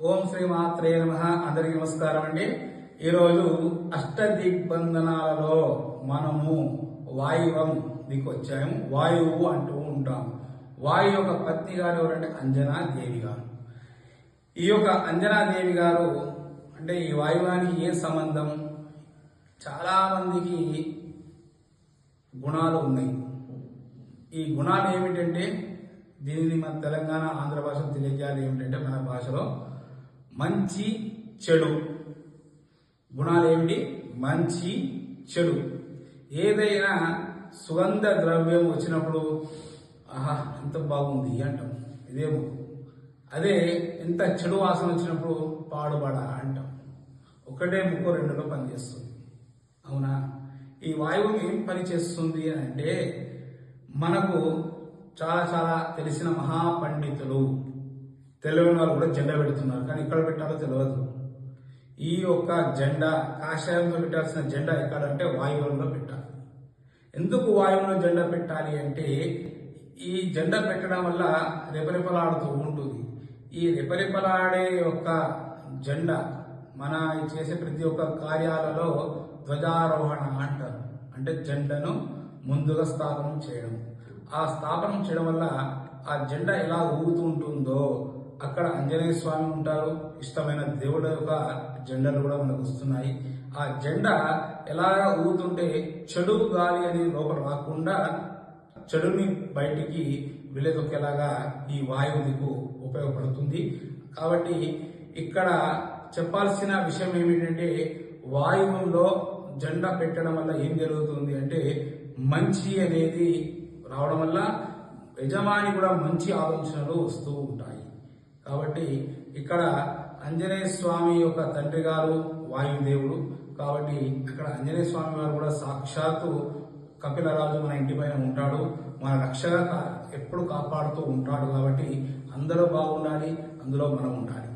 ఓం శ్రీ మాత్రే నమ. అందరికి నమస్కారం అండి ఈరోజు అష్టదిగ్బంధనాలలో మనము వాయువం దిక్కు వచ్చాము. వాయువు అంటూ ఉంటాం. వాయు యొక్క పత్ని గారు ఎవరంటే అంజనా దేవి గారు. ఈ యొక్క అంజనా దేవి గారు అంటే ఈ వాయువానికి ఏ సంబంధం? చాలా మందికి గుణాలు ఉన్నాయి. ఈ గుణాలు ఏమిటంటే దీనిని మన తెలంగాణ ఆంధ్ర భాషలో తెలియజేయాలి ఏమిటంటే మన భాషలో మంచి చెడు. గుణాలు ఏమిటి మంచి చెడు. ఏదైనా సుగంధ ద్రవ్యం వచ్చినప్పుడు ఆహా ఎంత బాగుంది అంటాం. ఇదేమో. అదే ఎంత చెడు వాసన వచ్చినప్పుడు పాడుబడ అంటాం. ఒకటే ముక్కు రెండులో పనిచేస్తుంది. అవునా? ఈ వాయువు ఏం పని చేస్తుంది అని అంటే మనకు చాలా చాలా తెలిసిన మహాపండితులు తెలియని వాళ్ళు కూడా జెండా పెడుతున్నారు. కానీ ఎక్కడ పెట్టాలో తెలియదు ఈ యొక్క జెండా కాషాయంలో పెట్టాల్సిన జెండా ఎక్కడంటే వాయువులలో పెట్టాలి. ఎందుకు వాయువులో జెండా పెట్టాలి అంటే ఈ జెండా పెట్టడం వల్ల రెపరెపలాడుతూ ఉంటుంది. ఈ రెపరెపలాడే యొక్క జెండా మన చేసే ప్రతి ఒక్క కార్యాలలో ధ్వజారోహణ అంటారు. అంటే జెండాను ముందుగా స్థాపనం చేయడం. ఆ స్థాపనం చేయడం వల్ల ఆ జెండా ఎలా ఊగుతూ ఉంటుందో అక్కడ ఆంజనేయ స్వామి ఉంటారు. ఇష్టమైన దేవుడు యొక్క జెండలు కూడా మనకు వస్తున్నాయి. ఆ జెండా ఎలా ఊగుతుంటే చెడు గాలి అనేది లోపల రాకుండా చెడుని బయటికి వెళ్ళదొక్కేలాగా ఈ వాయువు మీకు ఉపయోగపడుతుంది. కాబట్టి ఇక్కడ చెప్పాల్సిన విషయం ఏమిటంటే వాయువులో జెండా పెట్టడం వల్ల ఏం జరుగుతుంది అంటే మంచి అనేది రావడం వల్ల యజమాని కూడా మంచి ఆలోచనలు వస్తూ ఉంటాయి. కాబట్టి ఇక్కడ ఆంజనేయ స్వామి యొక్క తండ్రి గారు వాయుదేవుడు. కాబట్టి ఇక్కడ ఆంజనేయ స్వామి వారు కూడా సాక్షాత్తు కపిలరాజు మన ఇంటి పైన ఉంటాడు. మన రక్షగా ఎప్పుడు కాపాడుతూ ఉంటాడు కాబట్టి అందరూ బాగుండాలి అందులో మనం ఉండాలి.